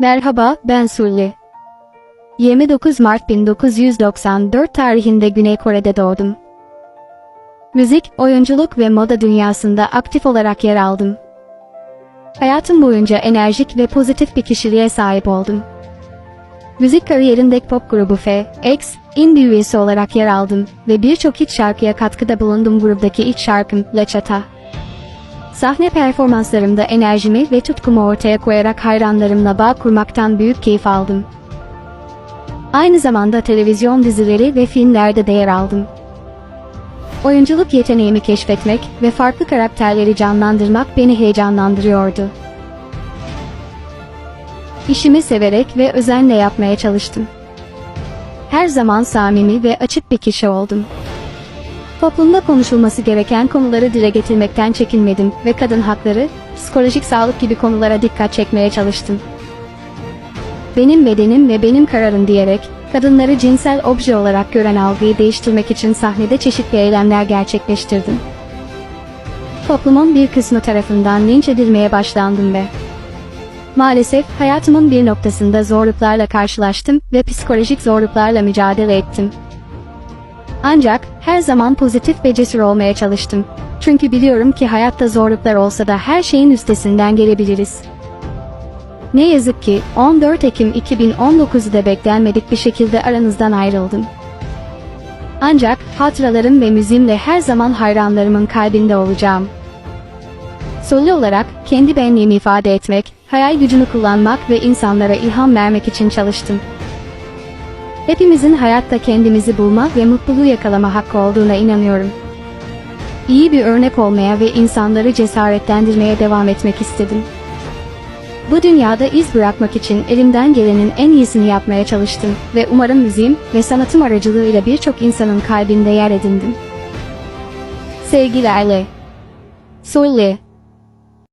Merhaba, ben Sulli. 29 Mart 1994 tarihinde Güney Kore'de doğdum. Müzik, oyunculuk ve moda dünyasında aktif olarak yer aldım. Hayatım boyunca enerjik ve pozitif bir kişiliğe sahip oldum. Müzik kariyerinde pop grubu F, X, indie üyesi olarak yer aldım ve birçok hit şarkıya katkıda bulundum gruptaki ilk şarkım La Chata. Sahne performanslarımda enerjimi ve tutkumu ortaya koyarak hayranlarımla bağ kurmaktan büyük keyif aldım. Aynı zamanda televizyon dizileri ve filmlerde de yer aldım. Oyunculuk yeteneğimi keşfetmek ve farklı karakterleri canlandırmak beni heyecanlandırıyordu. İşimi severek ve özenle yapmaya çalıştım. Her zaman samimi ve açık bir kişi oldum. Toplumda konuşulması gereken konuları dile getirmekten çekinmedim ve kadın hakları, psikolojik sağlık gibi konulara dikkat çekmeye çalıştım. Benim bedenim ve benim kararım diyerek, kadınları cinsel obje olarak gören algıyı değiştirmek için sahnede çeşitli eylemler gerçekleştirdim. Toplumun bir kısmı tarafından linç edilmeye başlandım ve Maalesef hayatımın bir noktasında zorluklarla karşılaştım ve psikolojik zorluklarla mücadele ettim. Ancak her zaman pozitif ve cesur olmaya çalıştım. Çünkü biliyorum ki hayatta zorluklar olsa da her şeyin üstesinden gelebiliriz. Ne yazık ki 14 Ekim 2019'da beklenmedik bir şekilde aranızdan ayrıldım. Ancak hatıralarım ve müziğimle her zaman hayranlarımın kalbinde olacağım. Solo olarak kendi benliğimi ifade etmek, hayal gücünü kullanmak ve insanlara ilham vermek için çalıştım. Hepimizin hayatta kendimizi bulma ve mutluluğu yakalama hakkı olduğuna inanıyorum. İyi bir örnek olmaya ve insanları cesaretlendirmeye devam etmek istedim. Bu dünyada iz bırakmak için elimden gelenin en iyisini yapmaya çalıştım ve umarım müziğim ve sanatım aracılığıyla birçok insanın kalbinde yer edindim. Sevgilerle. Sulli